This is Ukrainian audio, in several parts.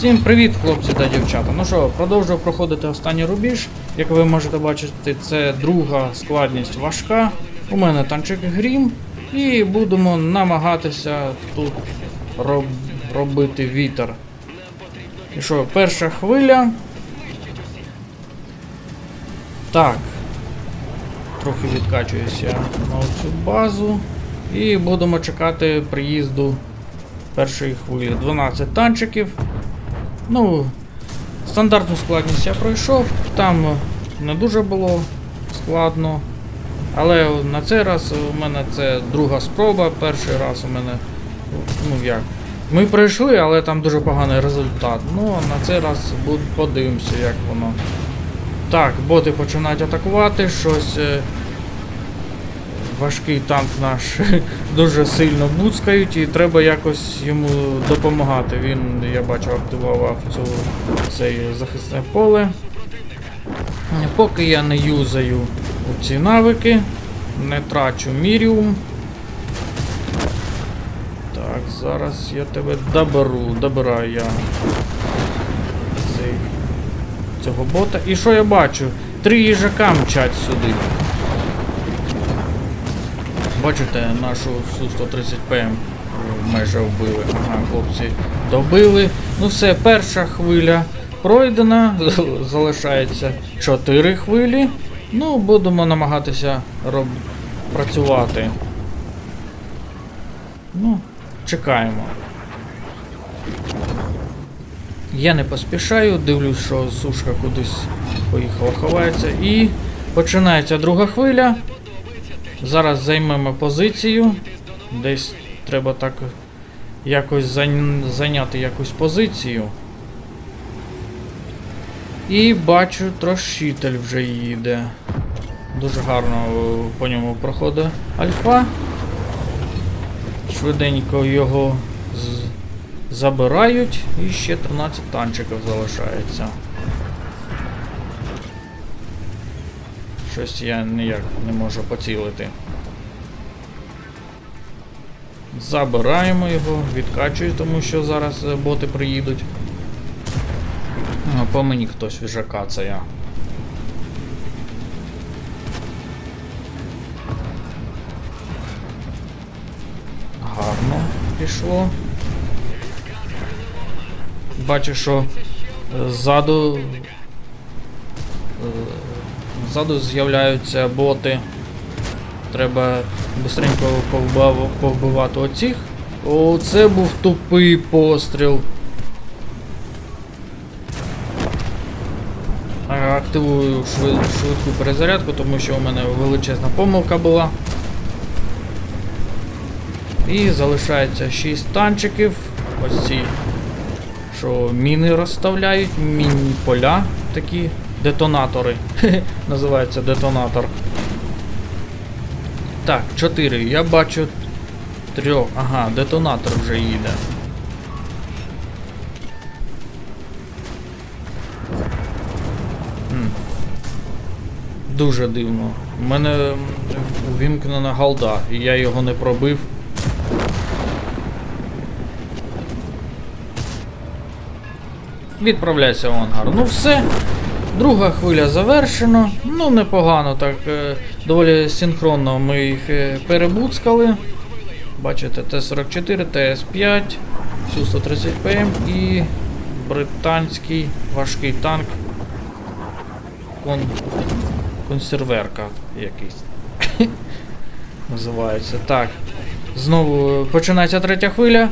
Всім привіт, хлопці та дівчата. Ну що, продовжую проходити останній рубіж. Як ви можете бачити, це друга складність важка. У мене танчик грім. І будемо намагатися тут роб... робити вітер. І що, перша хвиля. Так. Трохи відкачуюся на цю базу. І будемо чекати приїзду першої хвилі. 12 танчиків. Ну, стандартну складність я пройшов, там не дуже було складно. Але на цей раз у мене це друга спроба. Перший раз у мене. Ну як. Ми пройшли, але там дуже поганий результат. Ну, а на цей раз подивимося, як воно. Так, боти починають атакувати, щось. Важкий танк наш дуже сильно буцкають і треба якось йому допомагати. Він, я бачу, активував цю, це захисне поле. Поки я не юзаю ці навики, не трачу міріум. Так, зараз я тебе доберу, добираю я цей, цього бота. І що я бачу? Три їжака мчать сюди. Бачите, нашу Су-130ПМ майже вбили. Ага, хлопці добили. Ну все, перша хвиля пройдена. Залишається 4 хвилі. Ну, будемо намагатися роб... працювати. Ну, чекаємо. Я не поспішаю, дивлюсь, що сушка кудись поїхала, ховається. І починається друга хвиля. Зараз займемо позицію. Десь треба так якось зайняти якусь позицію. І бачу, трошитель вже їде. Дуже гарно по ньому проходить альфа. Швиденько його забирають і ще 13 танчиків залишається. Щось я ніяк не можу поцілити. Забираємо його, відкачую, тому що зараз е, боти приїдуть. По мені хтось вже кацає. Гарно пішло. Бачу, що е, ззаду. Ззаду з'являються боти. Треба повбав- повбивати оцих. О, це був тупий постріл. Активую швидку перезарядку, тому що у мене величезна помилка була. І залишається 6 танчиків. Ось ці, що міни розставляють, міні поля такі детонатори. Називається детонатор. Так, 4. Я бачу трьох. Ага, детонатор вже їде. Дуже дивно. У мене увімкнена галда, і я його не пробив. Відправляйся в ангар. Ну все. Друга хвиля завершено. Ну, непогано, так е, доволі синхронно ми їх е, перебуцкали. Бачите, Т-44, ТС-5, Су-130ПМ і британський важкий танк. Кон... Консерверка якийсь. Називається. Так. Знову починається третя хвиля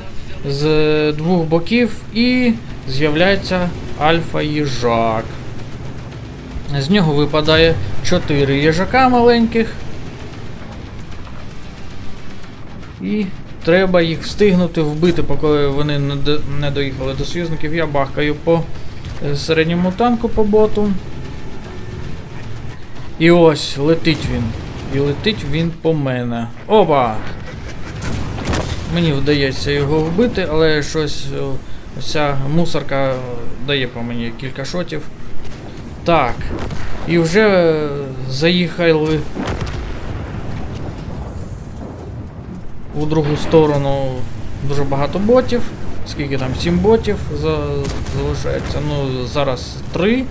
з двох боків і з'являється альфа-їжак. З нього випадає 4 їжака маленьких. І треба їх встигнути вбити, поки вони не доїхали до союзників. Я бахкаю по е, середньому танку по боту. І ось летить він. І летить він по мене. Опа! Мені вдається його вбити, але щось ця мусорка дає по мені кілька шотів. Так. І вже заїхали у другу сторону дуже багато ботів. скільки там, 7 ботів за, залишається. Ну, зараз 3.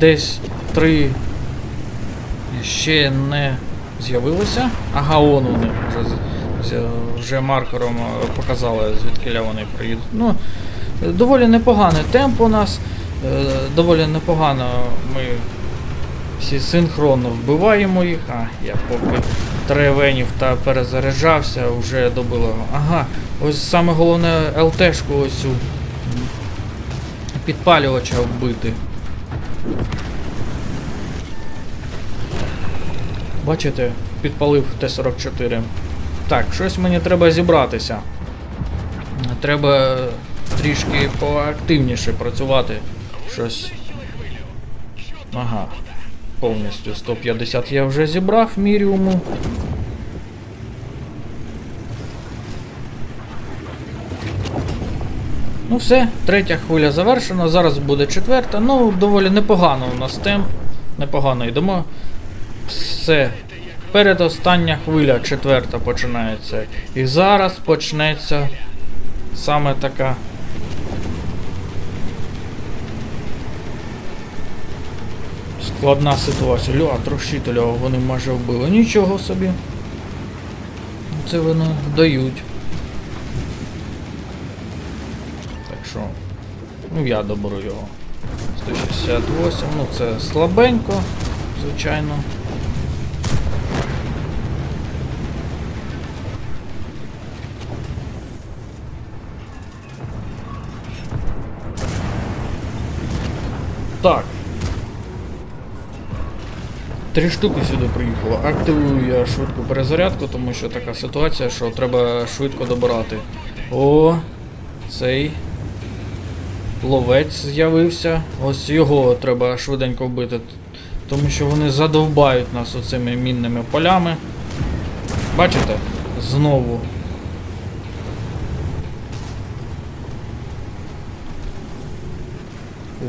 Десь 3 ще не з'явилося. Ага, он вони вже, вже маркером е, показали, звідки вони приїдуть. Ну, доволі непоганий темп у нас. Е, Доволі непогано ми всі синхронно вбиваємо їх. А, я поки тревенів та перезаряджався, вже добило. Ага, ось саме головне ЛТшку ось цю підпалювача вбити. Бачите, підпалив Т-44. Так, щось мені треба зібратися. Треба трішки поактивніше працювати. Щось. Ага. Повністю 150 я вже зібрав міріуму. Ну все, третя хвиля завершена, зараз буде четверта. Ну, доволі непогано у нас темп. Непогано йдемо. Все. Передостання хвиля, четверта починається. І зараз почнеться саме така. Складна ситуація. Льо, трощителя вони майже вбили. Нічого собі. Це вони дають. Так що. Ну я доберу його. 168, ну це слабенько, звичайно. Так. Три штуки сюди приїхало. Активую я швидку перезарядку, тому що така ситуація, що треба швидко добирати. О, цей ловець з'явився. Ось його треба швиденько вбити. Тому що вони задовбають нас оцими мінними полями. Бачите? Знову.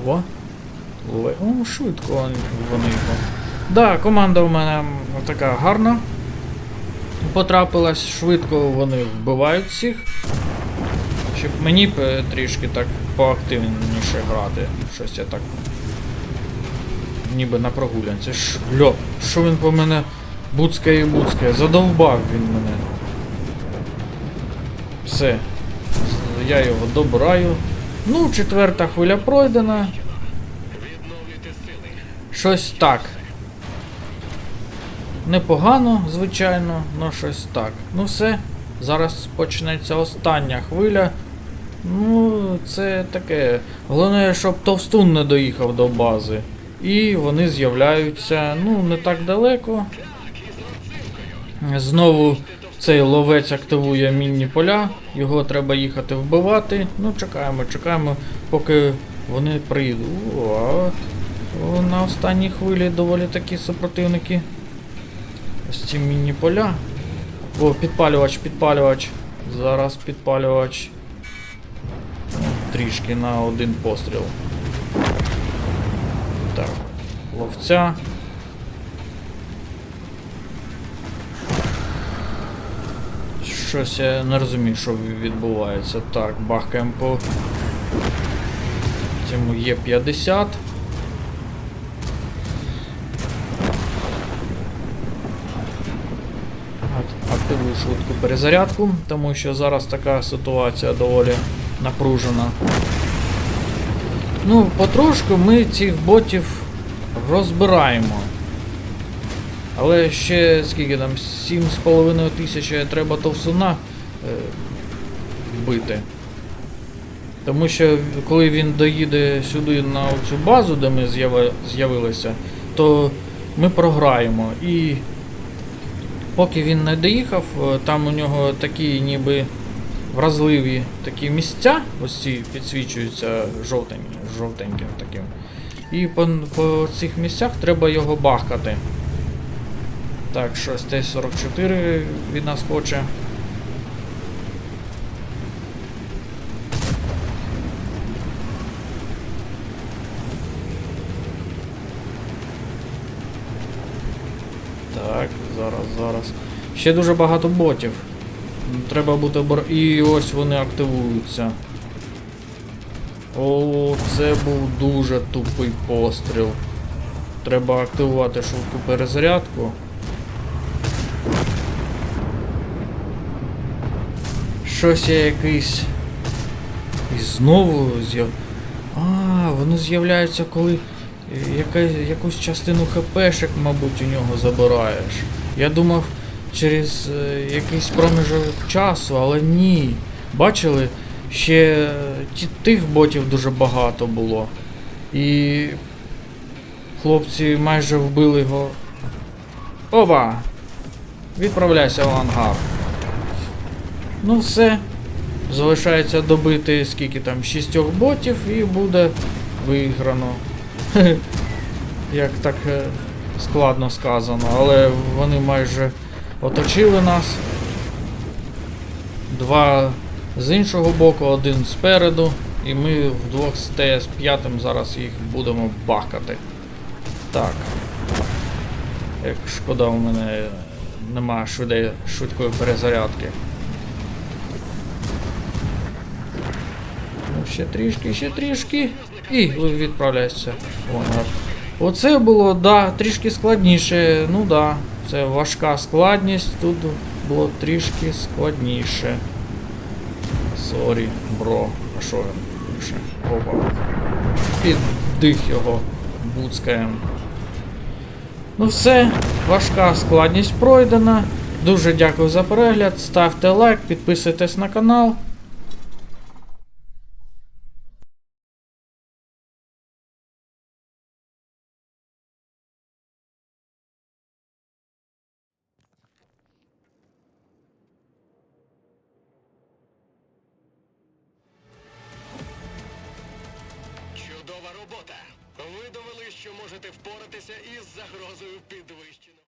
О. О, швидко вони його. Да, команда у мене така гарна. Потрапилась швидко, вони вбивають всіх. Щоб мені трішки так поактивніше грати. Щось я так. Ніби на прогулянці. Льо, що він по мене буцкає і буцкає? Задовбав він мене. Все. Я його добираю. Ну, четверта хвиля пройдена. Щось так. Непогано, звичайно, але щось так. Ну все, зараз почнеться остання хвиля. Ну, це таке. Головне, щоб товстун не доїхав до бази. І вони з'являються, ну, не так далеко. Знову цей ловець активує мінні поля, його треба їхати вбивати. Ну, чекаємо, чекаємо, поки вони приїдуть. О, о, на останній хвилі доволі такі супротивники. Ось ці мінні поля. О, підпалювач, підпалювач. Зараз підпалювач. Трішки на один постріл. Так, ловця. Щось я не розумію, що відбувається. Так, бахкаємо по цьому є 50. Ак- Активую швидку перезарядку, тому що зараз така ситуація доволі напружена. Ну, потрошку ми цих ботів розбираємо. Але ще скільки там, 7,5 тисячі треба товсуна е, бити. Тому що коли він доїде сюди на цю базу, де ми з'яви- з'явилися, то ми програємо. І поки він не доїхав, е, там у нього такі ніби вразливі такі місця, ось ці підсвічуються жовтень, жовтеньким таким. І по, по цих місцях треба його бахкати. Так, щось Т-44 від нас хоче. Так, зараз, зараз. Ще дуже багато ботів. Треба бути обор... І ось вони активуються. О, це був дуже тупий постріл. Треба активувати швидку перезарядку. Щось я якийсь. І знову з'яв. А, воно з'являється, коли яка... якусь частину ХПшек, мабуть, у нього забираєш. Я думав через е, якийсь проміжок часу, але ні. Бачили, ще е, ті, тих ботів дуже багато було. І хлопці майже вбили його. Опа! Відправляйся в ангар. Ну все. Залишається добити скільки там шістьох ботів і буде виграно. Як так е, складно сказано, але вони майже оточили нас. Два з іншого боку, один спереду, і ми вдвох з ТС-5 зараз їх будемо бахкати. Так. Як шкода, у мене немає швидкої, швидкої перезарядки. Ну, ще трішки, ще трішки. І відправляйся. в ангар. Оце було, да, трішки складніше. Ну да, це важка складність, тут було трішки складніше. Сорі, бро. А що він пише? Опа. Піддих його буцкаєм. Ну все, важка складність пройдена. Дуже дякую за перегляд. Ставте лайк, підписуйтесь на канал. Робота! Ви довели, що можете впоратися із загрозою підвищення.